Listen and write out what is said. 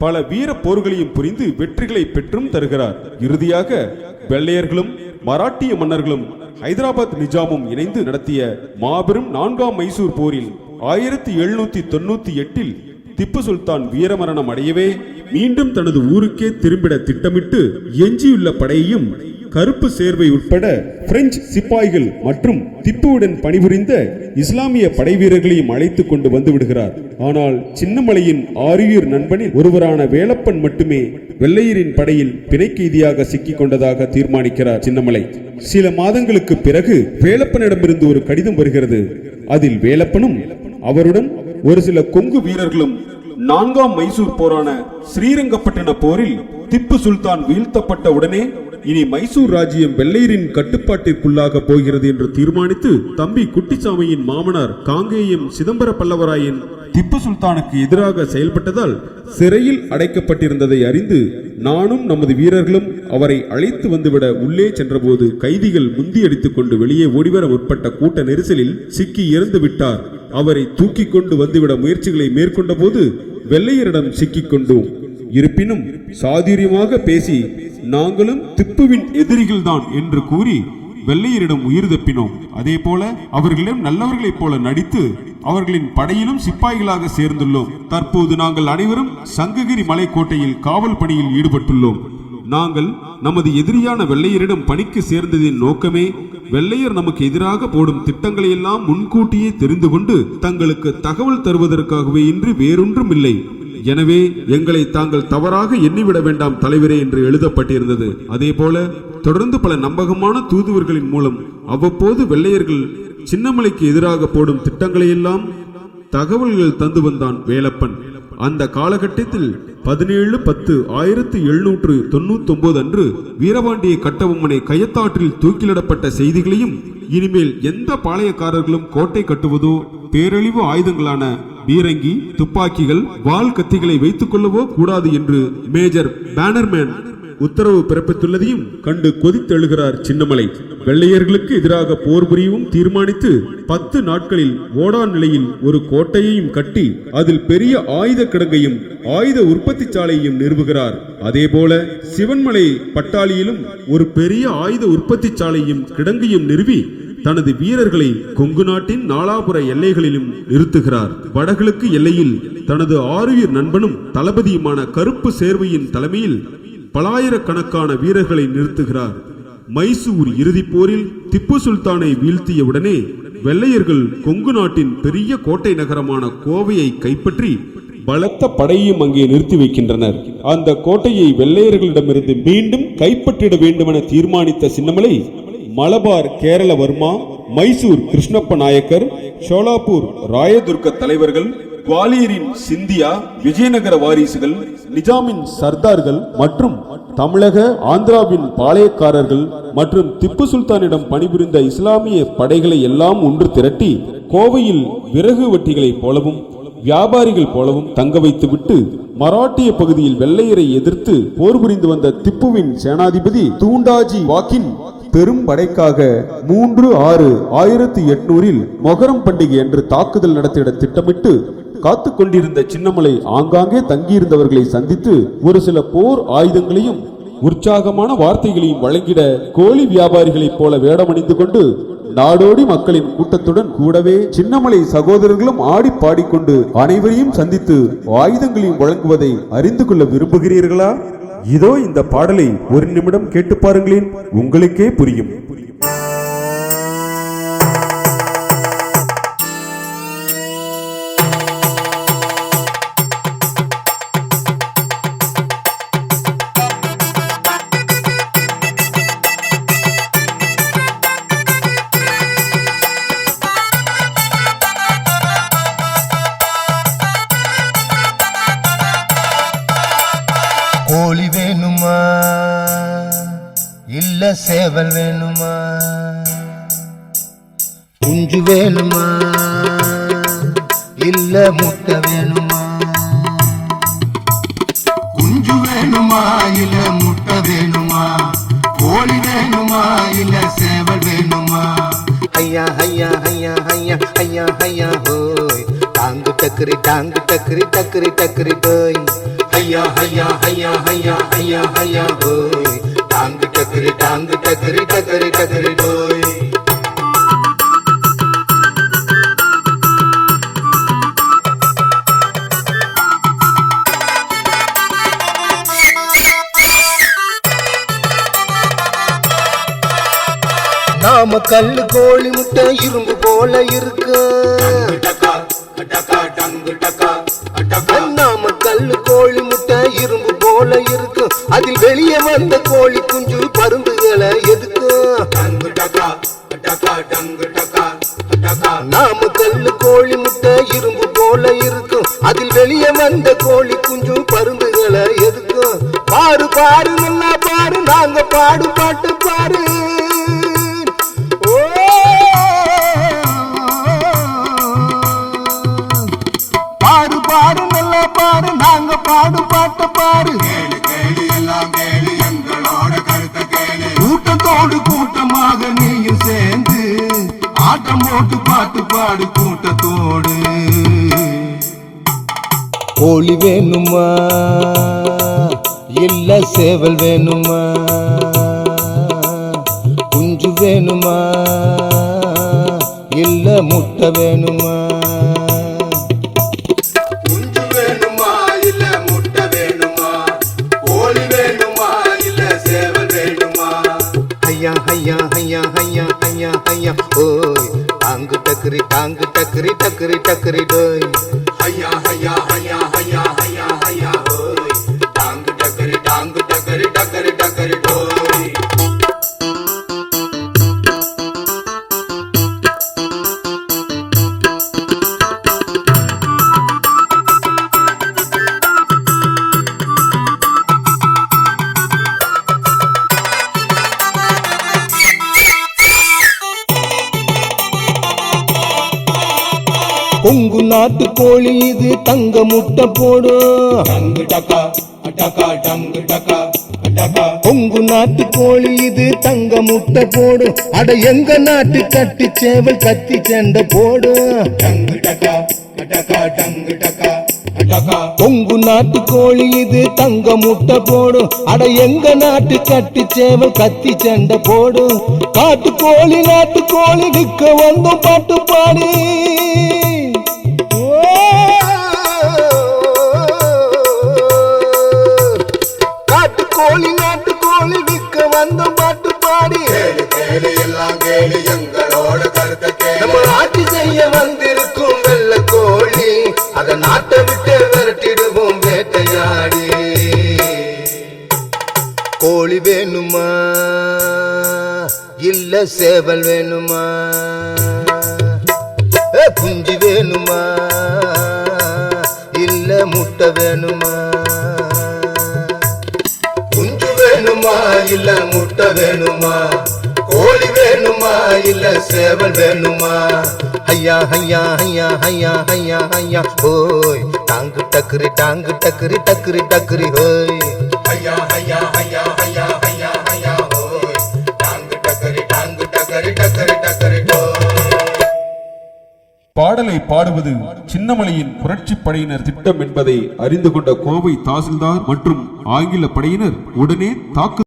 பல வீர போர்களையும் புரிந்து வெற்றிகளை பெற்றும் தருகிறார். இறுதியாக வெள்ளையர்களும் மராட்டிய மன்னர்களும் ஹைதராபாத் நிஜாமும் இணைந்து நடத்திய மாபெரும் நான்காம் மைசூர் போரில் ஆயிரத்தி எழுநூத்தி தொண்ணூத்தி எட்டில் திப்பு சுல்தான் வீரமரணம் அடையவே மீண்டும் தனது ஊருக்கே திரும்பிட திட்டமிட்டு எஞ்சியுள்ள படையையும் கருப்பு சேர்வை உட்பட பிரெஞ்சு சிப்பாய்கள் மற்றும் திப்புவுடன் பணிபுரிந்த இஸ்லாமிய படை வீரர்களையும் அழைத்து கொண்டு வந்து விடுகிறார். ஆனால் சின்னமலையின் ஆரியூர் நண்பனில் ஒருவரான வேலப்பன் மட்டுமே வெள்ளையரின் படையில் பிணை கைதியாக சிக்கிக் கொண்டதாக தீர்மானிக்கிறார் சின்னமலை. சில மாதங்களுக்கு பிறகு வேலப்பனிடமிருந்து ஒரு கடிதம் வருகிறது. அதில் வேலப்பனும் அவருடன் ஒரு சில கொங்கு வீரர்களும் நான்காம் மைசூர் போரான ஸ்ரீரங்கப்பட்டின போரில் திப்பு சுல்தான் வீழ்த்தப்பட்ட உடனே இனி மைசூர் ராஜ்யம் வெள்ளையரின் கட்டுப்பாட்டிற்குள்ளாக போகிறது என்று தீர்மானித்து தம்பி குட்டிச்சாமியின் மாமனார் காங்கேயம் சிதம்பர பல்லவராயன் திப்பு சுல்தானுக்கு எதிராக செயல்பட்டதால் சிறையில் அடைக்கப்பட்டிருந்ததை அறிந்து நானும் நமது வீரர்களும் அவரை அழைத்து வந்துவிட உள்ளே சென்றபோது கைதிகள் முந்தியடித்துக் கொண்டு வெளியே ஓடிவர முற்பட்ட கூட்ட நெரிசலில் சிக்கி இறந்து விட்டார். அவரை தூக்கி கொண்டு வந்துவிட முயற்சிகளை மேற்கொண்ட போது வெள்ளையரிடம் சிக்கிக் கொண்டோம். இருப்பினும் சாதுரியமாக பேசி நாங்களும் திப்புவின் எதிரிகள்தான் என்று கூறி வெள்ளையரிடம் உயிர் தப்பினோம். அதே போல அவர்களிடம் நல்லவர்களைப் போல நடித்து அவர்களின் படையிலும் சிப்பாய்களாக சேர்ந்துள்ளோம். தற்போது நாங்கள் அனைவரும் சங்ககிரி மலைக்கோட்டையில் காவல் பணியில் ஈடுபட்டுள்ளோம். நாங்கள் நமது எதிரியான வெள்ளையரிடம் பணிக்கு சேர்ந்ததின் நோக்கமே வெள்ளையர் நமக்கு எதிராக போடும் திட்டங்களை எல்லாம் முன்கூட்டியே தெரிந்து கொண்டு தங்களுக்கு தகவல் தருவதற்காகவே இன்றி வேறொன்றும் இல்லை எனவே எங்களை தாங்கள் தவறாக எண்ணிவிட வேண்டாம் தலைவரே என்று எழுதப்பட்டிருந்தது. அதே போல தொடர்ந்து பல நம்பகமான தூதுவர்களின் மூலம் அவ்வப்போது வெள்ளையர்கள் சின்னமலைக்கு எதிராக போடும் திட்டங்களையெல்லாம் தகவல்கள் தந்து வந்தான் வேலப்பன். அந்த காலகட்டத்தில் பதினேழு பத்து ஆயிரத்தி எழுநூற்று தொண்ணூத்தி ஒன்பது அன்று வீரபாண்டிய கட்டபொம்மனை கயத்தாற்றில் தூக்கிலிடப்பட்ட செய்திகளையும் இனிமேல் எந்த பாளையக்காரர்களும் கோட்டை கட்டுவதோ பேரழிவு ஆயுதங்களான பீரங்கி துப்பாக்கிகள் வாள் கத்திகளை வைத்துக் கொள்ளவோ கூடாது என்று மேஜர் பேனர்மேன் உத்தரவு பிறப்பித்துள்ளதையும் கண்டு கொதித்தெழுகிறார் சின்னமலை. வெள்ளையர்களுக்கு எதிராக போர் புரியவும் தீர்மானித்து பத்து நாட்களில் ஓடான் நிலையில் ஒரு கோட்டையையும் கட்டி அதில் பெரிய ஆயுத கிடங்கையும் ஆயுத உற்பத்தி சாலையையும் நிறுவுகிறார். அதேபோல சிவன்மலை பட்டாளியிலும் ஒரு பெரிய ஆயுத உற்பத்தி சாலையும் கிடங்கையும் நிறுவி தனது வீரர்களை கொங்கு நாட்டின் நாலாபுர எல்லைகளிலும் நிறுத்துகிறார். வடகிழக்கு எல்லையில் தனது ஆறுயிர் நண்பனும் தளபதியுமான கருப்பு சேர்வையின் தலைமையில் பலாயிரக்கணக்கான வீரர்களை நிறுத்துகிறார். மைசூர் இறுதிப் போரில் திப்பு சுல்தானை வீழ்த்திய உடனே வெள்ளையர்கள் கொங்கு நாட்டின் பெரிய கோட்டை நகரமான கோவையை கைப்பற்றி பலத்த படையையும் அங்கே நிறுத்தி வைக்கின்றனர். அந்த கோட்டையை வெள்ளையர்களிடமிருந்து மீண்டும் கைப்பற்றிட வேண்டுமென தீர்மானித்த சின்னமலை மலபார் கேரளவர்மா மைசூர் கிருஷ்ணப்ப நாயக்கர் ஷோலாப்பூர் ராயதுர்க தலைவர்கள் குவாலியரின் சிந்தியா விஜயநகர வாரிசுகள் நிஜாமின் சர்தார்கள் மற்றும் தமிழக ஆந்திராவின் பாளையக்காரர்கள் மற்றும் திப்பு சுல்தானிடம் பணிபுரிந்த இஸ்லாமிய படைகளை எல்லாம் ஒன்று திரட்டி கோவையில் விறகு வெட்டிகளைப் போலவும் வியாபாரிகள் போலவும் தங்க வைத்துவிட்டு மராட்டிய பகுதியில் வெள்ளையரை எதிர்த்து போர் புரிந்து வந்த திப்புவின் சேனாதிபதி தூண்டாஜி வாக்கின் பெரும் படைக்காக மூன்று ஆறு ஆயிரத்தி எட்நூறில் மொகரம் பண்டிகை என்று தாக்குதல் நடத்திட திட்டமிட்டு காத்து கொண்டிருந்த சின்னமலை ஆங்காங்கே தங்கியிருந்தவர்களை சந்தித்து ஒரு சில போர் ஆயுதங்களையும் உற்சாகமான வார்த்தைகளையும் வழங்கிட கோழி வியாபாரிகளைப் போல வேடமணிந்து கொண்டு நாடோடி மக்களின் கூட்டத்துடன் கூடவே சின்னமலை சகோதரர்களும் ஆடி பாடிக்கொண்டு அனைவரையும் சந்தித்து ஆயுதங்களையும் வழங்குவதை அறிந்து கொள்ள விரும்புகிறீர்களா? இதோ இந்த பாடலை ஒரு நிமிடம் கேட்டு பாருங்களேன். உங்களுக்கே புரியும். சேவல் வேணுமா குஞ்சு வேணுமா இல்ல முட்டை வேணுமா குஞ்சு வேணுமா இல்ல முட்டை வேணுமா கோழி வேணுமா இல்ல சேவல் வேணுமா ஐயா ஐயா ஐயா ஐயா ஐயா ஐயா ஹோய் டாங்கு டக்கரி டாங்கு டக்கரி டக்கரி டக்கரி டோய் ஐயா ஹையா ஹையா ஹையா ஹையா ஹையா ஹோய் டாங்கு டக்கரி டாங்கு டக்கரி டக்கரி டக்கரி டோய் நாம கல்லு கோழி முட்டை இரும்பு போல இருக்கு. நாம கல்லு கோழி முட்டை இரும்பு போல இருக்கு. அதில் வெளியே வந்த கோழி குஞ்சு வந்த கோழி குஞ்சு பருந்துகளை எதுக்கு பாரு பாரு நல்லா பாரு நாங்க பாடு பாட்டு பாரு பாடு பாடு நல்லா பாடு நாங்க பாடு பாட்டு கேளு கூட்டத்தோடு கூட்டமாக நீயும் சேர்ந்து ஆட்டம் போட்டு பாட்டு பாடு கூட்டத்தோடு. கோழி வேணுமா? இல்ல சேவல் வேணுமா? குஞ்சு வேணுமா? இல்ல முட்டை வேணுமா? குஞ்சு வேணுமா? இல்ல முட்டை வேணுமா? கோழி வேணுமா? இல்ல சேவல் வேணுமா? ஐயா ஐயா ஐயா ஐயா ஐயா ஐயா ஓய். டாங்கு டக்கரி டாங்கு டக்கரி டக்கரி டக்கரி டோய். பொங்கு நாட்டு கோழி இது தங்க முட்டை போடும். பொங்கு நாட்டு கோழி இது தங்க முட்டை போடும். அட எங்க நாட்டு கட்டி சேவல் கத்தி சண்டை போடும். டங்கு டக்கா டக்கா டங்கு டக்கா பொங்கு நாட்டு கோழி இது தங்க முட்டை போடும். அட எங்க நாட்டு கட்டி சேவல் கத்தி சண்டை போடும். காட்டு கோழி நாட்டு கோழி விற்க வந்தும் பாட்டு பாடி. எல்லாம் எங்களோட கருத்தை நம்ம ஆட்சி செய்ய வந்திருக்கும் வெள்ள கோழி அத நாட்டை விட்டு விரட்டிடுவோம் வேட்டையாடி. கோழி வேணுமா? இல்ல சேவல் வேணுமா? குஞ்சு வேணுமா? இல்ல முட்டை வேணுமா? குஞ்சு வேணுமா? இல்ல முட்டை வேணுமா? வேணுமா? இல்ல சேவல் வேணுமா? ஐயா ஐயா ஐயா ஐயா ஐயா ஐயா ஓய் டாங்கு டக்கரி டாங்கு டக்கரி டக்கரி டக்கரி ஹோய் ஐயா ஐயா ஐயா ஐயா ஐயா ஐயா ஹோய் டாங்கு டக்கரி டாங்கு டக்கரி டக்கரி டக்கரி டோய் பாடலை பாடுவது சின்னமலையின் புரட்சி படையினர் திட்டம் என்பதை அறிந்து கொண்ட கோவை தாசில்தார் மற்றும் ஆங்கில படையினர் உடனே தாக்கு